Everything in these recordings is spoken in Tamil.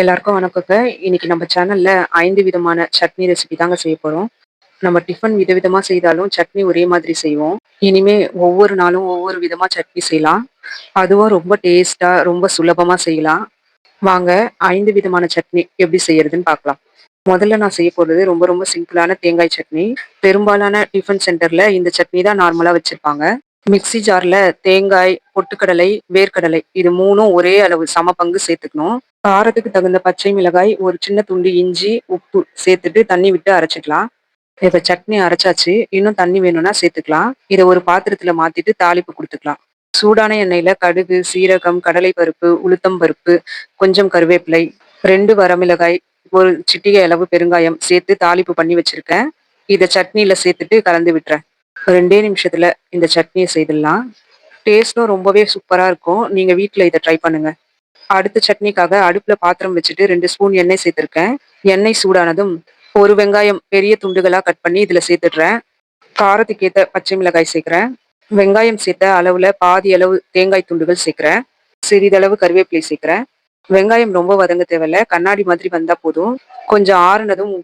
எல்லாருக்கும் வணக்கங்க. இன்னைக்கு நம்ம சேனல்ல ஐந்து விதமான சட்னி ரெசிபி தாங்க செய்ய போறோம். நம்ம டிஃபன் விதவிதமா செய்தாலும் சட்னி ஒரே மாதிரி செய்வோம். இனிமே ஒவ்வொரு நாளும் ஒவ்வொரு விதமா சட்னி செய்யலாம். அதுவும் ரொம்ப டேஸ்டா ரொம்ப சுலபமா செய்யலாம். வாங்க ஐந்து விதமான சட்னி எப்படி செய்யறதுன்னு பார்க்கலாம். முதல்ல நான் செய்ய போறது ரொம்ப ரொம்ப சிம்பிளான தேங்காய் சட்னி. பெரும்பாலான டிஃபன் சென்டர்ல இந்த சட்னி தான் நார்மலா வச்சிருப்பாங்க. மிக்சி ஜாரில் தேங்காய் பொட்டுக்கடலை வேர்க்கடலை இது மூணும் ஒரே அளவு சம பங்கு சேர்த்துக்கணும். காரத்துக்கு தகுந்த பச்சை மிளகாய் ஒரு சின்ன துண்டு இஞ்சி உப்பு சேர்த்துட்டு தண்ணி விட்டு அரைச்சிக்கலாம். இப்போ சட்னி அரைச்சாச்சு இன்னும் தண்ணி வேணும்னா சேர்த்துக்கலாம். இதை ஒரு பாத்திரத்தில் மாற்றிட்டு தாளிப்பு கொடுத்துக்கலாம். சூடான எண்ணெயில் கடுகு சீரகம் கடலை பருப்பு உளுத்தம் பருப்பு கொஞ்சம் கருவேப்பிலை ரெண்டு வரமிளகாய் ஒரு சிட்டிகை அளவு பெருங்காயம் சேர்த்து தாளிப்பு பண்ணி வச்சிருக்கேன். இதை சட்னியில் சேர்த்துட்டு கலந்து விட்டுறேன். ரெண்டே நிமிஷத்தில் இந்த சட்னியை செய்திடலாம். டேஸ்ட்டும் ரொம்பவே சூப்பராக இருக்கும். நீங்கள் வீட்டில் இதை ட்ரை பண்ணுங்கள் அடுத்த சட்னிக்காக அடுப்பில் பாத்திரம் வச்சுட்டு ரெண்டு ஸ்பூன் எண்ணெய் சேர்த்துருக்கேன். எண்ணெய் சூடானதும் ஒரு வெங்காயம் பெரிய துண்டுகளாக கட் பண்ணி இதில் சேர்த்துடுறேன். காரத்துக்கு பச்சை மிளகாய் சேர்க்குறேன். வெங்காயம் சேர்த்த அளவில் பாதி அளவு தேங்காய் துண்டுகள் சேர்க்குறேன். சிறிதளவு கருவேப்பிலை சேர்க்குறேன். வெங்காயம் ரொம்ப வதங்க தேவையில்ல. கண்ணாடி மாதிரி வந்தால் போதும். கொஞ்சம் ஆறுனதும்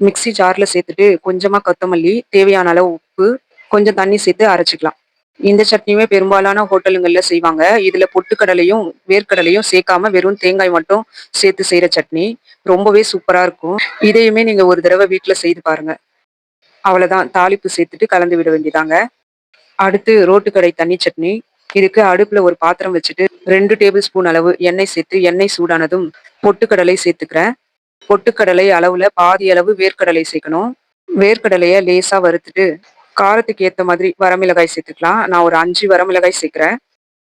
மிக்சி ஜாரில் சேர்த்துட்டு கொஞ்சமாக கொத்தமல்லி தேவையான அளவு உப்பு கொஞ்சம் தண்ணி சேர்த்து அரைச்சிக்கலாம். இந்த சட்னியுமே பெரும்பாலான ஹோட்டலுங்கள்ல செய்வாங்க. இதுல பொட்டுக்கடலையும் வேர்க்கடலையும் சேர்க்காம வெறும் தேங்காய் மட்டும் சேர்த்து செய்யற சட்னி ரொம்பவே சூப்பரா இருக்கும். இதையுமே நீங்க ஒரு தடவை வீட்டுல செய்து பாருங்க. அவ்வளவுதான். தாளிப்பு சேர்த்துட்டு கலந்து விட வேண்டியதாங்க. அடுத்து ரோட்டுக்கடை தண்ணி சட்னி. இதுக்கு அடுப்புல ஒரு பாத்திரம் வச்சுட்டு ரெண்டு டேபிள் ஸ்பூன் அளவு எண்ணெய் சேர்த்து எண்ணெய் சூடானதும் பொட்டுக்கடலை சேர்த்துக்கிறேன். பொட்டுக்கடலை அளவுல பாதி அளவு வேர்க்கடலை சேர்க்கணும். வேர்க்கடலையை லேசா வறுத்துட்டு காரத்துக்கு ஏற்ற மாதிரி வரமிளகாய் சேர்த்துக்கலாம். நான் ஒரு அஞ்சு வரமிளகாய் சேர்க்குறேன்.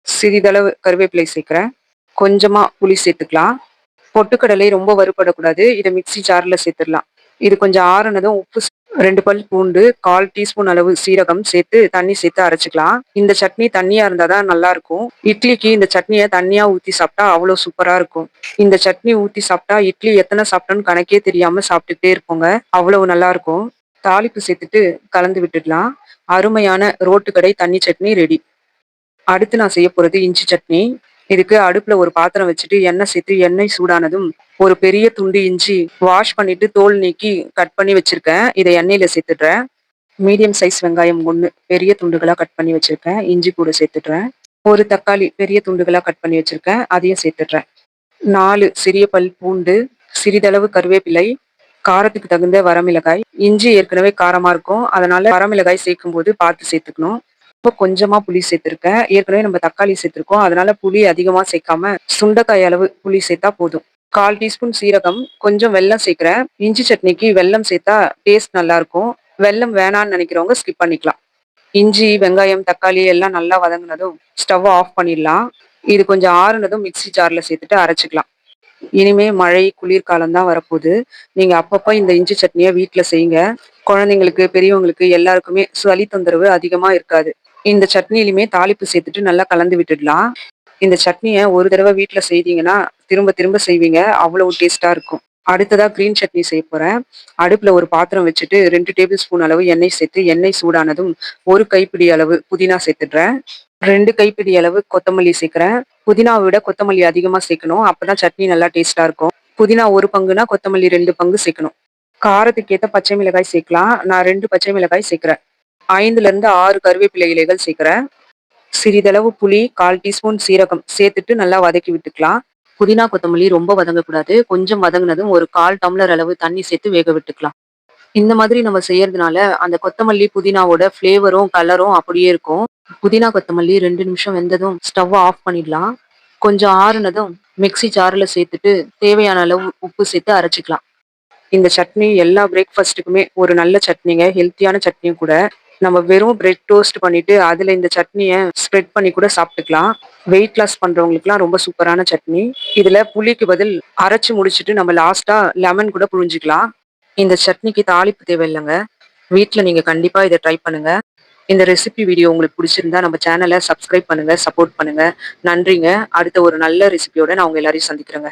சிறிதளவு கருவேப்பிலை சேர்க்குறேன். கொஞ்சமாக புளி சேர்த்துக்கலாம். பொட்டுக்கடலை ரொம்ப வறுபடக்கூடாது. இதை மிக்சி ஜாரில் சேர்த்துடலாம். இது கொஞ்சம் ஆறுனதும் உப்பு ரெண்டு பல் பூண்டு கால் டீஸ்பூன் அளவு சீரகம் சேர்த்து தண்ணி சேர்த்து அரைச்சிக்கலாம். இந்த சட்னி தண்ணியா இருந்தாதான் நல்லா இருக்கும் இட்லிக்கு இந்த சட்னியை தண்ணியா ஊத்தி சாப்பிட்டா அவ்வளோ சூப்பரா இருக்கும். இந்த சட்னி ஊத்தி சாப்பிட்டா இட்லி எத்தனை சாப்பிட்டோன்னு கணக்கே தெரியாம சாப்பிட்டுட்டே இருப்போங்க. அவ்வளவு நல்லா இருக்கும் தாளிப்பு சேர்த்துட்டு கலந்து விட்டுடலாம். அருமையான ரோட்டு கடை தண்ணி சட்னி ரெடி அடுத்து நான் செய்ய போகிறது இஞ்சி சட்னி. இதுக்கு அடுப்பில் ஒரு பாத்திரம் வச்சுட்டு எண்ணெய் சேர்த்து எண்ணெய் சூடானதும் ஒரு பெரிய துண்டு இஞ்சி வாஷ் பண்ணிட்டு தோல் நீக்கி கட் பண்ணி வச்சுருக்கேன். இதை எண்ணெயில் சேர்த்துடுறேன். மீடியம் சைஸ் வெங்காயம் ஒன்று பெரிய துண்டுகளாக கட் பண்ணி வச்சுருக்கேன். இஞ்சி கூட சேர்த்துடுறேன். ஒரு தக்காளி பெரிய துண்டுகளாக கட் பண்ணி வச்சுருக்கேன். அதையும் சேர்த்துடுறேன். நாலு சிறிய பல் பூண்டு சிறிதளவு கருவேப்பிலை காரத்துக்கு தகுந்த வரமிளகாய். இஞ்சி ஏற்கனவே காரமா இருக்கும். அதனால வரமிளகாய் சேர்க்கும் போது பார்த்து சேர்த்துக்கணும். இப்போ கொஞ்சமா புளி சேர்த்திருக்கேன். ஏற்கனவே நம்ம தக்காளி சேர்த்திருக்கோம். அதனால புளி அதிகமா சேர்க்காம சுண்டைக்காய் அளவு புளி சேர்த்தா போதும். கால் டீஸ்பூன் சீரகம் கொஞ்சம் வெல்லம் சேர்க்கிறேன். இஞ்சி சட்னிக்கு வெல்லம் சேர்த்தா டேஸ்ட் நல்லா இருக்கும். வெல்லம் வேணான்னு நினைக்கிறவங்க ஸ்கிப் பண்ணிக்கலாம். இஞ்சி வெங்காயம் தக்காளி எல்லாம் நல்லா வதங்கினதும் ஸ்டவ் ஆஃப் பண்ணிடலாம். இது கொஞ்சம் ஆறுனதும் மிக்சி ஜாரில் சேர்த்துட்டு அரைச்சிக்கலாம். இனிமே மழை குளிர்காலம் தான் வரப்போகுது. நீங்க அப்பப்போ இந்த இஞ்சி சட்னியை வீட்டுல செய்யுங்க. குழந்தைங்களுக்கு பெரியவங்களுக்கு எல்லாருக்குமே சளி தொந்தரவு அதிகமா இருக்காது. இந்த சட்னியிலுமே தாளிப்பு சேர்த்துட்டு நல்லா கலந்து விட்டுடலாம். இந்த சட்னியை ஒரு தடவை வீட்டில் செய்தீங்கன்னா திரும்ப திரும்ப செய்வீங்க. அவ்வளவு டேஸ்ட்டாக இருக்கும். அடுத்ததாக க்ரீன் சட்னி செய்ய போகிறேன் அடுப்பில் ஒரு பாத்திரம் வச்சுட்டு ரெண்டு டேபிள் ஸ்பூன் அளவு எண்ணெய் சேர்த்து எண்ணெய் சூடானதும் ஒரு கைப்பிடி அளவு புதினா சேர்த்துடுறேன். ரெண்டு கைப்பிடி அளவு கொத்தமல்லி சேர்க்குறேன். புதினாவை விட கொத்தமல்லி அதிகமாக சேர்க்கணும். அப்பதான் சட்னி நல்லா டேஸ்ட்டாக இருக்கும். புதினா ஒரு பங்குனா கொத்தமல்லி ரெண்டு பங்கு சேர்க்கணும். காரத்துக்கு பச்சை மிளகாய் சேர்க்கலாம். நான் ரெண்டு பச்சை மிளகாய் சேர்க்குறேன். ஐந்துலேருந்து ஆறு கருவேப்பிலை இலைகள் சேர்க்குறேன். சிறிதளவு புளி கால் டீஸ்பூன் சீரகம் சேர்த்துட்டு நல்லா வதக்கி விட்டுக்கலாம். புதினா கொத்தமல்லி ரொம்ப வதங்கக்கூடாது. கொஞ்சம் வதங்கினதும் ஒரு கால் டம்ளர் அளவு தண்ணி சேர்த்து வேக விட்டுக்கலாம். இந்த மாதிரி நம்ம செய்யறதுனால அந்த கொத்தமல்லி புதினாவோட ஃப்ளேவரும் கலரும் அப்படியே இருக்கும். புதினா கொத்தமல்லி ரெண்டு நிமிஷம் வெந்ததும் ஸ்டவ் ஆஃப் பண்ணிடலாம். கொஞ்சம் ஆறுனதும் மிக்சி ஜாரில் சேர்த்துட்டு தேவையான அளவு உப்பு சேர்த்து அரைச்சிக்கலாம். இந்த சட்னி எல்லா பிரேக்ஃபாஸ்ட்டுக்குமே ஒரு நல்ல சட்னிங்க ஹெல்த்தியான சட்னியும் கூட. நம்ம வெறும் பிரெட் டோஸ்ட் பண்ணிட்டு அதில் இந்த சட்னியை ஸ்ப்ரெட் பண்ணி கூட சாப்பிட்டுக்கலாம். வெயிட் லாஸ் பண்ணுறவங்களுக்குலாம் ரொம்ப சூப்பரான சட்னி. இதில் புளிக்கு பதில் அரைச்சு முடிச்சுட்டு நம்ம லாஸ்ட்டாக லெமன் கூட புழிஞ்சிக்கலாம். இந்த சட்னிக்கு தாளிப்பு தேவையில்லைங்க. வீட்டில் நீங்கள் கண்டிப்பாக இதை ட்ரை பண்ணுங்கள் இந்த ரெசிபி வீடியோ உங்களுக்கு பிடிச்சிருந்தா நம்ம சேனலை சப்ஸ்கிரைப் பண்ணுங்க சப்போர்ட் பண்ணுங்க. நன்றிங்க. அடுத்த ஒரு நல்ல ரெசிபியோட நான் உங்க எல்லாரையும் சந்திக்கிறேங்க.